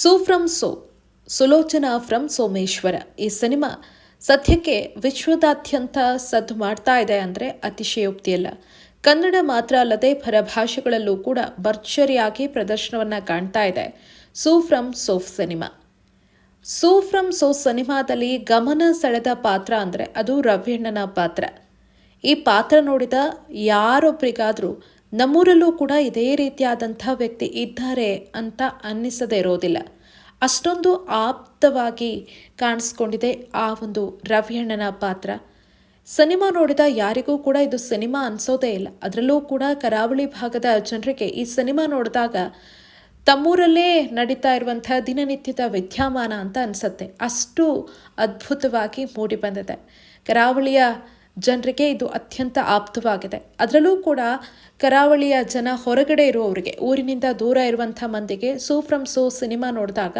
So from So, Sulochana from Someshwara. ಈ cinema ಸದ್ಯಕ್ಕೆ ವಿಶ್ವದಾದ್ಯಂತ ಸದ್ದು ಮಾಡ್ತಾ ಇದೆ ಅಂದರೆ ಅತಿಶಯೋಕ್ತಿಯಲ್ಲ. ಕನ್ನಡ ಮಾತ್ರ ಅಲ್ಲದೆ ಪರಭಾಷೆಗಳಲ್ಲೂ ಕೂಡ ಭರ್ಜರಿಯಾಗಿ ಪ್ರದರ್ಶನವನ್ನು ಕಾಣ್ತಾ ಇದೆ Su from So cinema. Su from So ಸಿನಿಮಾದಲ್ಲಿ ಗಮನ ಸೆಳೆದ ಪಾತ್ರ ಅಂದರೆ ಅದು ರವಿಣ್ಣನ ಪಾತ್ರ. ಈ ಪಾತ್ರ ನೋಡಿದ ಯಾರೊಬ್ಬರಿಗಾದರೂ ನಮ್ಮೂರಲ್ಲೂ ಕೂಡ ಇದೇ ರೀತಿಯಾದಂಥ ವ್ಯಕ್ತಿ ಇದ್ದಾರೆ ಅಂತ ಅನ್ನಿಸದೇ ಇರೋದಿಲ್ಲ. ಅಷ್ಟೊಂದು ಆಪ್ತವಾಗಿ ಕಾಣಿಸ್ಕೊಂಡಿದೆ ಆ ಒಂದು ರವಿಯಣ್ಣನ ಪಾತ್ರ. ಸಿನಿಮಾ ನೋಡಿದ ಯಾರಿಗೂ ಕೂಡ ಇದು ಸಿನಿಮಾ ಅನಿಸೋದೇ ಇಲ್ಲ. ಅದರಲ್ಲೂ ಕೂಡ ಕರಾವಳಿ ಭಾಗದ ಜನರಿಗೆ ಈ ಸಿನಿಮಾ ನೋಡಿದಾಗ ತಮ್ಮೂರಲ್ಲೇ ನಡೀತಾ ಇರುವಂಥ ದಿನನಿತ್ಯದ ವಿದ್ಯಮಾನ ಅಂತ ಅನಿಸುತ್ತೆ. ಅಷ್ಟು ಅದ್ಭುತವಾಗಿ ಮೂಡಿ ಬಂದಿದೆ. ಕರಾವಳಿಯ ಜನರಿಗೆ ಇದು ಅತ್ಯಂತ ಆಪ್ತವಾಗಿದೆ. ಅದರಲ್ಲೂ ಕೂಡ ಕರಾವಳಿಯ ಜನ ಹೊರಗಡೆ ಇರುವವರಿಗೆ, ಊರಿನಿಂದ ದೂರ ಇರುವಂಥ ಮಂದಿಗೆ ಸೋ ಫ್ರಮ್ ಸೋ ಸಿನಿಮಾ ನೋಡಿದಾಗ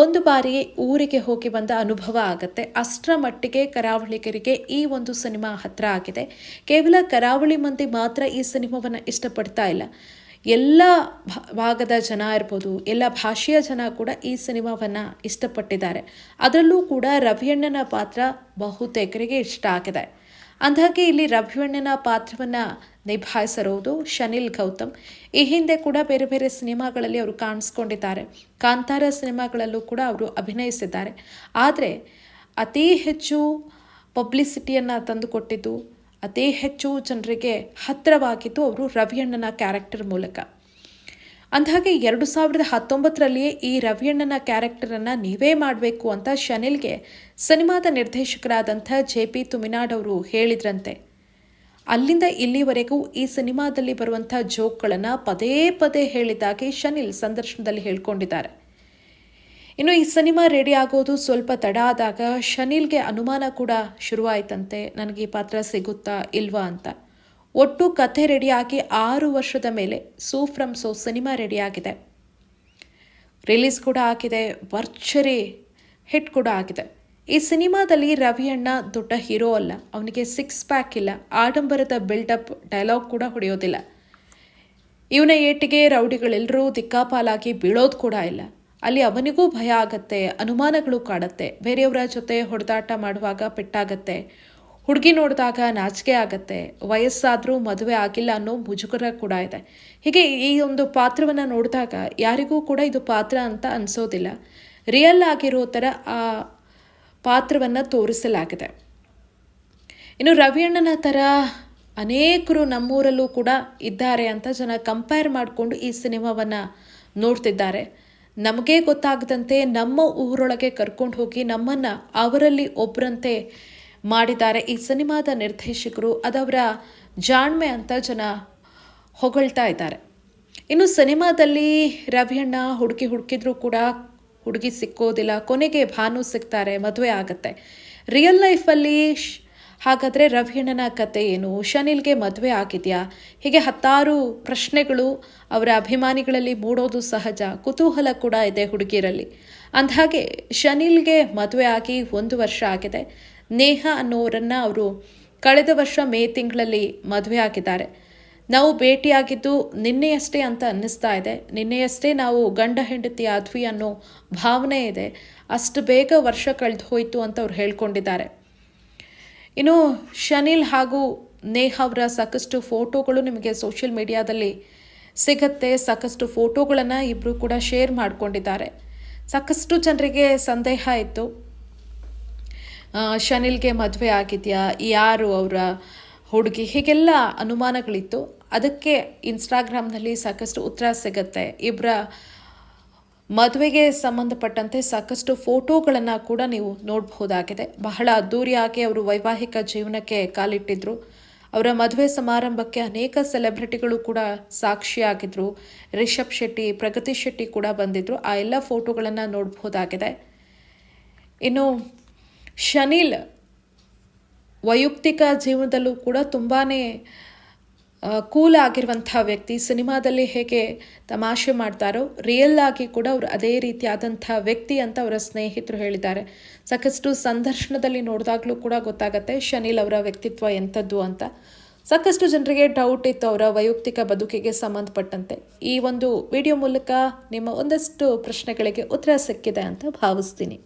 ಒಂದು ಬಾರಿ ಊರಿಗೆ ಹೋಗಿ ಬಂದ ಅನುಭವ ಆಗುತ್ತೆ. ಅಷ್ಟರ ಮಟ್ಟಿಗೆ ಕರಾವಳಿಗರಿಗೆ ಈ ಒಂದು ಸಿನಿಮಾ ಹತ್ರ ಆಗಿದೆ. ಕೇವಲ ಕರಾವಳಿ ಮಂದಿ ಮಾತ್ರ ಈ ಸಿನಿಮಾವನ್ನು ಇಷ್ಟಪಡ್ತಾ ಇಲ್ಲ. ಎಲ್ಲ ಭಾಗದ ಜನ ಇರ್ಬೋದು, ಎಲ್ಲ ಭಾಷೆಯ ಜನ ಕೂಡ ಈ ಸಿನಿಮಾವನ್ನು ಇಷ್ಟಪಟ್ಟಿದ್ದಾರೆ. ಅದರಲ್ಲೂ ಕೂಡ ರವಿಯಣ್ಣನ ಪಾತ್ರ ಬಹುತೇಕರಿಗೆ ಇಷ್ಟ ಆಗಿದೆ. ಅಂದಾಗೆ ಇಲ್ಲಿ ರವಿಯಣ್ಣನ ಪಾತ್ರವನ್ನು ನಿಭಾಯಿಸಿರೋದು ಶನಿಲ್ ಗೌತಮ್. ಈ ಹಿಂದೆ ಕೂಡ ಬೇರೆ ಬೇರೆ ಸಿನಿಮಾಗಳಲ್ಲಿ ಅವರು ಕಾಣಿಸ್ಕೊಂಡಿದ್ದಾರೆ. ಕಾಂತಾರ ಸಿನಿಮಾಗಳಲ್ಲೂ ಕೂಡ ಅವರು ಅಭಿನಯಿಸಿದ್ದಾರೆ. ಆದರೆ ಅತಿ ಹೆಚ್ಚು ಪಬ್ಲಿಸಿಟಿಯನ್ನು ತಂದುಕೊಟ್ಟಿದ್ದು, ಅತಿ ಹೆಚ್ಚು ಜನರಿಗೆ ಹತ್ತಿರವಾಗಿದ್ದು ಅವರು ರವಿಯಣ್ಣನ ಕ್ಯಾರೆಕ್ಟರ್ ಮೂಲಕ. ಅಂದಹಾಗೆ ಎರಡು ಸಾವಿರದ ಹತ್ತೊಂಬತ್ತರಲ್ಲಿಯೇ ಈ ರವಿಯಣ್ಣನ ಕ್ಯಾರೆಕ್ಟರನ್ನು ನೀವೇ ಮಾಡಬೇಕು ಅಂತ ಶನಿಲ್ಗೆ ಸಿನಿಮಾದ ನಿರ್ದೇಶಕರಾದಂಥ ಜೆ ಪಿ ತುಮಿನಾಡ್ ಅವರು ಹೇಳಿದ್ರಂತೆ. ಅಲ್ಲಿಂದ ಇಲ್ಲಿವರೆಗೂ ಈ ಸಿನಿಮಾದಲ್ಲಿ ಬರುವಂಥ ಜೋಕ್ಗಳನ್ನು ಪದೇ ಪದೇ ಹೇಳಿದ್ದಾಗಿ ಶನಿಲ್ ಸಂದರ್ಶನದಲ್ಲಿ ಹೇಳ್ಕೊಂಡಿದ್ದಾರೆ. ಇನ್ನು ಈ ಸಿನಿಮಾ ರೆಡಿ ಆಗೋದು ಸ್ವಲ್ಪ ತಡ ಆದಾಗ ಶನಿಲ್ಗೆ ಅನುಮಾನ ಕೂಡ ಶುರುವಾಯಿತಂತೆ. ನನಗೆ ಈ ಪಾತ್ರ ಸಿಗುತ್ತಾ ಇಲ್ವಾ ಅಂತ. ಒಟ್ಟು ಕಥೆ ರೆಡಿಯಾಗಿ ಆರು ವರ್ಷದ ಮೇಲೆ ಸೋ ಫ್ರಮ್ ಸೋ ಸಿನಿಮಾ ರೆಡಿಯಾಗಿದೆ. ರಿಲೀಸ್ ಕೂಡ ಆಗಿದೆ ವರ್ಚರಿ ಹಿಟ್ ಕೂಡ ಆಗಿದೆ. ಈ ಸಿನಿಮಾದಲ್ಲಿ ರವಿಯಣ್ಣ ದೊಡ್ಡ ಹೀರೋ ಅಲ್ಲ, ಅವನಿಗೆ ಸಿಕ್ಸ್ ಪ್ಯಾಕ್ ಇಲ್ಲ, ಆಡಂಬರದ ಬಿಲ್ಡಪ್ ಡೈಲಾಗ್ ಕೂಡ ಹೊಡೆಯೋದಿಲ್ಲ. ಇವನ ಏಟಿಗೆ ರೌಡಿಗಳೆಲ್ಲರೂ ದಿಕ್ಕಾಪಾಲಾಗಿ ಬೀಳೋದು ಕೂಡ ಇಲ್ಲ. ಅಲ್ಲಿ ಅವನಿಗೂ ಭಯ ಆಗತ್ತೆ, ಅನುಮಾನಗಳು ಕಾಡತ್ತೆ, ಬೇರೆಯವರ ಜೊತೆ ಹೊಡೆದಾಟ ಮಾಡುವಾಗ ಪೆಟ್ಟಾಗತ್ತೆ ಹುಡುಗಿ ನೋಡಿದಾಗ ನಾಚಿಕೆ ಆಗತ್ತೆ, ವಯಸ್ಸಾದರೂ ಮದುವೆ ಆಗಿಲ್ಲ ಅನ್ನೋ ಮುಜುಗರ ಕೂಡ ಇದೆ. ಹೀಗೆ ಈ ಒಂದು ಪಾತ್ರವನ್ನು ನೋಡಿದಾಗ ಯಾರಿಗೂ ಕೂಡ ಇದು ಪಾತ್ರ ಅಂತ ಅನಿಸೋದಿಲ್ಲ. ರಿಯಲ್ ಆಗಿರೋ ಥರ ಆ ಪಾತ್ರವನ್ನು ತೋರಿಸಲಾಗಿದೆ. ಇನ್ನು ರವಿಯಣ್ಣನ ಥರ ಅನೇಕರು ನಮ್ಮೂರಲ್ಲೂ ಕೂಡ ಇದ್ದಾರೆ ಅಂತ ಜನ ಕಂಪೇರ್ ಮಾಡಿಕೊಂಡು ಈ ಸಿನಿಮಾವನ್ನು ನೋಡ್ತಿದ್ದಾರೆ. ನಮಗೆ ಗೊತ್ತಾಗದಂತೆ ನಮ್ಮ ಊರೊಳಗೆ ಕರ್ಕೊಂಡು ಹೋಗಿ ನಮ್ಮನ್ನು ಅವರಲ್ಲಿ ಒಬ್ಬರಂತೆ ಮಾಡಿದ್ದಾರೆ. ಈ ಸಿನಿಮಾದ ನಿರ್ದೇಶಕರು ಅದವರ ಜಾಣ್ಮೆ ಅಂತ ಜನ ಹೊಗಳ್ತಾ ಇದ್ದಾರೆ. ಇನ್ನು ಸಿನಿಮಾದಲ್ಲಿ ರವಿಯಣ್ಣ ಹುಡುಗಿ ಹುಡುಕಿದ್ರೂ ಕೂಡ ಹುಡುಗಿ ಸಿಕ್ಕೋದಿಲ್ಲ. ಕೊನೆಗೆ ಭಾನು ಸಿಗ್ತಾರೆ, ಮದುವೆ ಆಗುತ್ತೆ. ರಿಯಲ್ ಲೈಫಲ್ಲಿ ಹಾಗಾದರೆ ರವಿಯಣ್ಣನ ಕತೆ ಏನು? ಶನಿಲ್ಗೆ ಮದುವೆ ಆಗಿದೆಯಾ? ಹೀಗೆ ಹತ್ತಾರು ಪ್ರಶ್ನೆಗಳು ಅವರ ಅಭಿಮಾನಿಗಳಲ್ಲಿ ಮೂಡೋದು ಸಹಜ. ಕುತೂಹಲ ಕೂಡ ಇದೆ ಹುಡುಗಿರಲ್ಲಿ. ಅಂದಹಾಗೆ, ಶನಿಲ್ಗೆ ಮದುವೆ ಆಗಿ ಒಂದು ವರ್ಷ ಆಗಿದೆ. ನೇಹ ಅನ್ನೋರನ್ನು ಅವರು ಕಳೆದ ವರ್ಷ ಮೇ ತಿಂಗಳಲ್ಲಿ ಮದುವೆ ಆಗಿದ್ದಾರೆ. ನಾವು ಭೇಟಿಯಾಗಿದ್ದು ನಿನ್ನೆಯಷ್ಟೇ ಅಂತ ಅನ್ನಿಸ್ತಾ ಇದೆ. ನಿನ್ನೆಯಷ್ಟೇ ನಾವು ಗಂಡ ಹೆಂಡತಿ ಆದ್ವಿ ಅನ್ನೋ ಭಾವನೆ ಇದೆ. ಅಷ್ಟು ಬೇಗ ವರ್ಷ ಕಳೆದು ಹೋಯಿತು ಅಂತ ಅವ್ರು ಹೇಳ್ಕೊಂಡಿದ್ದಾರೆ. ಇನ್ನು ಶನಿಲ್ ಹಾಗೂ ನೇಹ ಅವರ ಸಾಕಷ್ಟು ಫೋಟೋಗಳು ನಿಮಗೆ ಸೋಷಿಯಲ್ ಮೀಡಿಯಾದಲ್ಲಿ ಸಿಗತ್ತೆ. ಸಾಕಷ್ಟು ಫೋಟೋಗಳನ್ನು ಇಬ್ಬರು ಕೂಡ ಶೇರ್ ಮಾಡಿಕೊಂಡಿದ್ದಾರೆ. ಸಾಕಷ್ಟು ಜನರಿಗೆ ಸಂದೇಹ ಇತ್ತು. ಶನಿಲ್ಗೆ ಮದುವೆ ಆಗಿದೆಯಾ? ಯಾರು ಅವರ ಹುಡುಗಿ? ಹೀಗೆಲ್ಲ ಅನುಮಾನಗಳಿತ್ತು. ಅದಕ್ಕೆ ಇನ್ಸ್ಟಾಗ್ರಾಮ್ನಲ್ಲಿ ಸಾಕಷ್ಟು ಉತ್ತರ ಸಿಗುತ್ತೆ. ಇಬ್ಬರ ಮದುವೆಗೆ ಸಂಬಂಧಪಟ್ಟಂತೆ ಸಾಕಷ್ಟು ಫೋಟೋಗಳನ್ನು ಕೂಡ ನೀವು ನೋಡಬಹುದಾಗಿದೆ. ಬಹಳ ಅದ್ದೂರಿಯಾಗಿ ಅವರು ವೈವಾಹಿಕ ಜೀವನಕ್ಕೆ ಕಾಲಿಟ್ಟಿದ್ರು. ಅವರ ಮದುವೆ ಸಮಾರಂಭಕ್ಕೆ ಅನೇಕ ಸೆಲೆಬ್ರಿಟಿಗಳು ಕೂಡ ಸಾಕ್ಷಿಯಾಗಿದ್ದರು ರಿಷಬ್ ಶೆಟ್ಟಿ, ಪ್ರಗತಿ ಶೆಟ್ಟಿ ಕೂಡ ಬಂದಿದ್ದರು ಆ ಎಲ್ಲ ಫೋಟೋಗಳನ್ನು ನೋಡಬಹುದಾಗಿದೆ. ಇನ್ನು ಶನಿಲ್ ವೈಯಕ್ತಿಕ ಜೀವನದಲ್ಲೂ ಕೂಡ ತುಂಬಾ ಕೂಲ್ ಆಗಿರುವಂಥ ವ್ಯಕ್ತಿ. ಸಿನಿಮಾದಲ್ಲಿ ಹೇಗೆ ತಮಾಷೆ ಮಾಡ್ತಾರೋ ರಿಯಲ್ ಆಗಿ ಕೂಡ ಅವರು ಅದೇ ರೀತಿಯಾದಂಥ ವ್ಯಕ್ತಿ ಅಂತ ಅವರ ಸ್ನೇಹಿತರು ಹೇಳಿದ್ದಾರೆ. ಸಾಕಷ್ಟು ಸಂದರ್ಶನದಲ್ಲಿ ನೋಡಿದಾಗಲೂ ಕೂಡ ಗೊತ್ತಾಗತ್ತೆ ಶನಿಲ್ ಅವರ ವ್ಯಕ್ತಿತ್ವ ಎಂಥದ್ದು ಅಂತ. ಸಾಕಷ್ಟು ಜನರಿಗೆ ಡೌಟ್ ಇತ್ತು ಅವರ ವೈಯಕ್ತಿಕ ಬದುಕಿಗೆ ಸಂಬಂಧಪಟ್ಟಂತೆ. ಈ ಒಂದು ವಿಡಿಯೋ ಮೂಲಕ ನಿಮ್ಮ ಒಂದಷ್ಟು ಪ್ರಶ್ನೆಗಳಿಗೆ ಉತ್ತರ ಸಿಕ್ಕಿದೆ ಅಂತ ಭಾವಿಸ್ತೀನಿ.